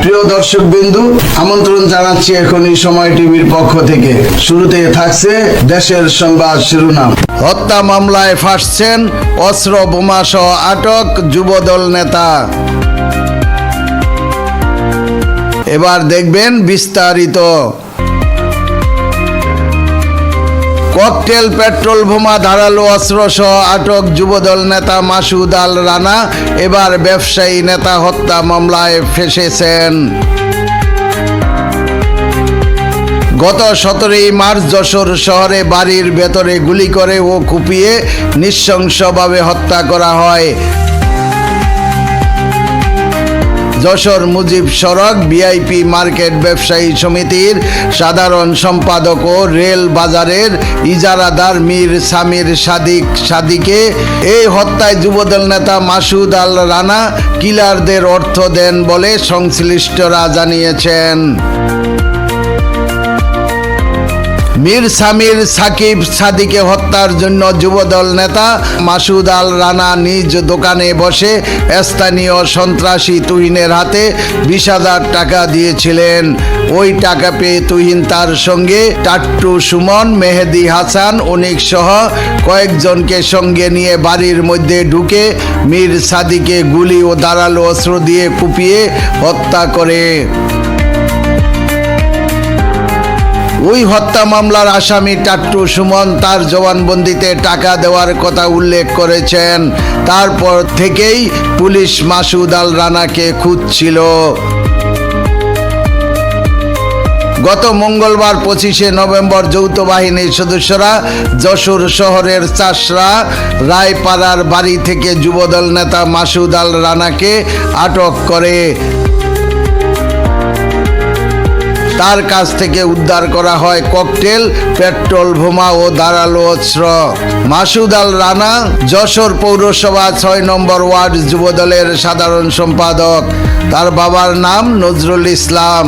সুপ্রিয় দর্শক বিন্দু আমন্ত্রণ জানাচ্ছি এখন এই সময় টিভির পক্ষ থেকে। শুরুতে থাকছে দেশের সংবাদ শিরোনাম। হত্যা মামলায় ফাঁসছেন অস্ত্র বোমা সহ আটক যুবদল নেতা। এবার দেখবেন বিস্তারিত। ককটেল, পেট্রোল বোমা, ধারালো অস্ত্র সহ আটক যুবদল নেতা মাসুদ আল রানা। এবার ব্যবসায়ী নেতা হত্যা মামলায় ফেসেছেন। গত সতেরোই মার্চ যশোর শহরে বাড়ির ভেতরে গুলি করে ও কুপিয়ে নৃশংসভাবে হত্যা করা হয়। যশোর মুজিব সড়ক ভিআইপি মার্কেট ব্যবসায়ী সমিতির সাধারণ সম্পাদক ও রেল বাজারের ইজারাদার মীর সামির সাদিক সাদিকে এই হত্যায় যুবদল নেতা মাসুদ আল রানা কিলারদের অর্থ দেন বলে সংশ্লিষ্টরা জানিয়েছেন। মীর সামির সাকিব সাদিকে হত্যার জন্য যুবদল নেতা মাসুদ আল রানা নিজ দোকানে বসে স্থানীয় সন্ত্রাসী তুহিনের হাতে বিশ হাজার টাকা দিয়েছিলেন। ওই টাকা পেয়ে তুহিন তার সঙ্গে টাট্টু সুমন, মেহেদি হাসান, অনিক সহ কয়েকজনকে সঙ্গে নিয়ে বাড়ির মধ্যে ঢুকে মীর সাদিকে গুলি ও দাঁড়াল অস্ত্র দিয়ে কুপিয়ে হত্যা করে। ওই হত্যা মামলার আসামি টাট্টু সুমন তার জবানবন্দিতে টাকা দেওয়ার কথা উল্লেখ করেছেন। তারপর থেকেই পুলিশ মাসুদ আল রানাকে খুঁজছিল। গত মঙ্গলবার পঁচিশে নভেম্বর যৌথ বাহিনীর সদস্যরা যশোর শহরের চাষরা রায়পাড়ার বাড়ি থেকে যুবদল নেতা মাসুদ আল রানাকে আটক করে। তার কাছ থেকে উদ্ধার করা হয় ককটেল, পেট্রোল ভোমা ও ধারালো অস্ত্র। মাসুদ আল রানা, যশোর পৌরসভা ছয় নম্বর ওয়ার্ড যুবদলের সাধারণ সম্পাদক। তার বাবার নাম নজরুল ইসলাম।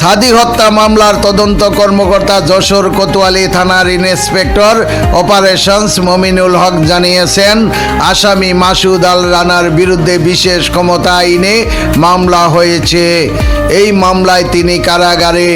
সাদি হত্যা মামলার তদন্ত কর্মকর্তা যশোর কোতোয়ালি থানার ইন্সপেক্টর অপারেশনস মমিনুল হক জানিয়েছেন, আসামি মাসুদ আল রানার বিরুদ্ধে বিশেষ ক্ষমতা আইনে মামলা হয়েছে। এই মামলায় তিনি কারাগারে।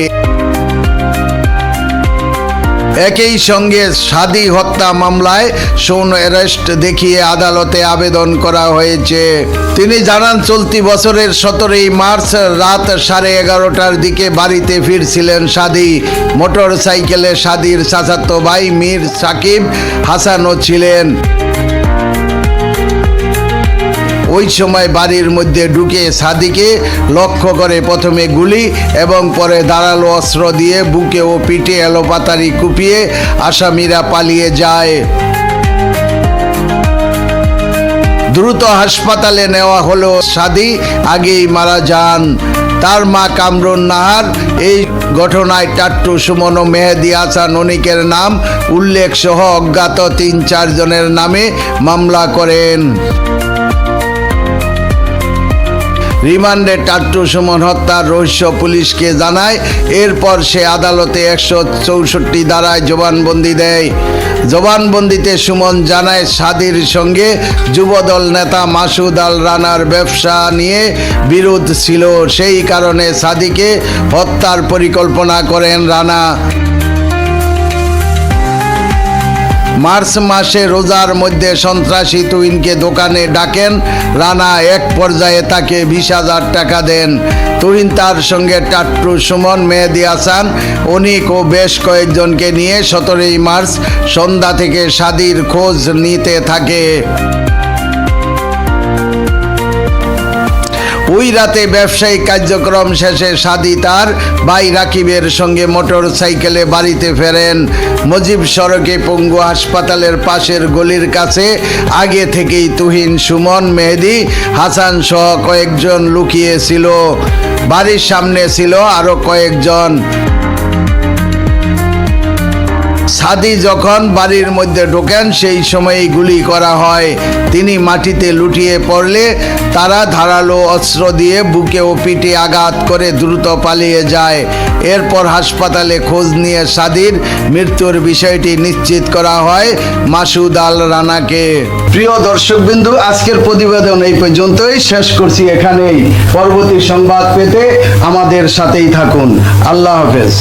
একই সঙ্গে সাদি হত্যা মামলায় সোন অ্যারেস্ট দেখিয়ে আদালতে আবেদন করা হয়েছে। তিনি জানান, চলতি বছরের সতেরোই মার্চ রাত সাড়ে এগারোটার দিকে বাড়িতে ফিরছিলেন সাদি। মোটর সাইকেলে সাদির চাচাতো ভাই মীর সাকিব হাসানও ছিলেন। ওই সময় বাড়ির মধ্যে ঢুকে সাদিকে লক্ষ্য করে প্রথমে গুলি এবং পরে দাঁড়াল অস্ত্র দিয়ে বুকে ও পিঠে এলোপাতারি কুপিয়ে আসামিরা পালিয়ে যায়। দ্রুত হাসপাতালে নেওয়া হলো সাদি, আগেই মারা যান। তার মা কামরুন নাহার। এই ঘটনায় টাট্টু, সুমন ও মেহেদি হাসান অনিকের নাম উল্লেখ সহ অজ্ঞাত তিন চারজনের নামে মামলা করেন। রিমান্ডে টাট্টু সুমন হত্যার রহস্য পুলিশকে জানায়। এরপর সে আদালতে একশো চৌষট্টি ধারায় জবানবন্দি দেয়। জবানবন্দিতে সুমন জানায় সাদির সঙ্গে যুবদল নেতা মাসুদ আল রানার ব্যবসা নিয়ে বিরোধ ছিল। সেই কারণে সাদিকে হত্যার পরিকল্পনা করেন রানা। মার্চ মাসে রোজার মধ্যে সন্ত্রাসী তুহিনকে দোকানে ডাকেন। রানা এক পর্যায়ে তাকে বিশ হাজার টাকা দেন। তুহিন তার সঙ্গে টাট্টু সুমন, মেহেদি হাসান, অনিক ও বেশ কয়েকজনকে নিয়ে সতেরোই মার্চ সন্ধ্যা থেকে সাদির খোঁজ নিতে থাকে। ওই রাতে ব্যবসায়িক কার্যক্রম শেষে সাদি তার ভাই রাকিবের সঙ্গে মোটর সাইকেলে বাড়িতে ফেরেন। মজিব সড়কে পঙ্গু হাসপাতালের পাশের গলির কাছে আগে থেকেই তুহিন, সুমন, মেহেদি, হাসান সহ কয়েকজন লুকিয়েছিল বাড়ির সামনে ছিল আরও কয়েকজন। সাদি যখন বাড়ির মধ্যে ঢোকেন, সেই সময়ই গুলি করা হয়। তিনি মাটিতে লুটিয়ে পড়লে তারা ধারালো অস্ত্র দিয়ে বুকে ও পিঠে আঘাত করে দ্রুত পালিয়ে যায়। এরপর হাসপাতালে খোঁজ নিয়ে সাদির মৃত্যুর বিষয়টি নিশ্চিত করা হয় মাসুদ আল রানাকে। প্রিয় দর্শকবিন্দু, আজকের প্রতিবেদন এই পর্যন্তই। শেষ করছি এখানেই। পরবর্তী সংবাদ পেতে আমাদের সাথেই থাকুন। আল্লাহ হাফেজ।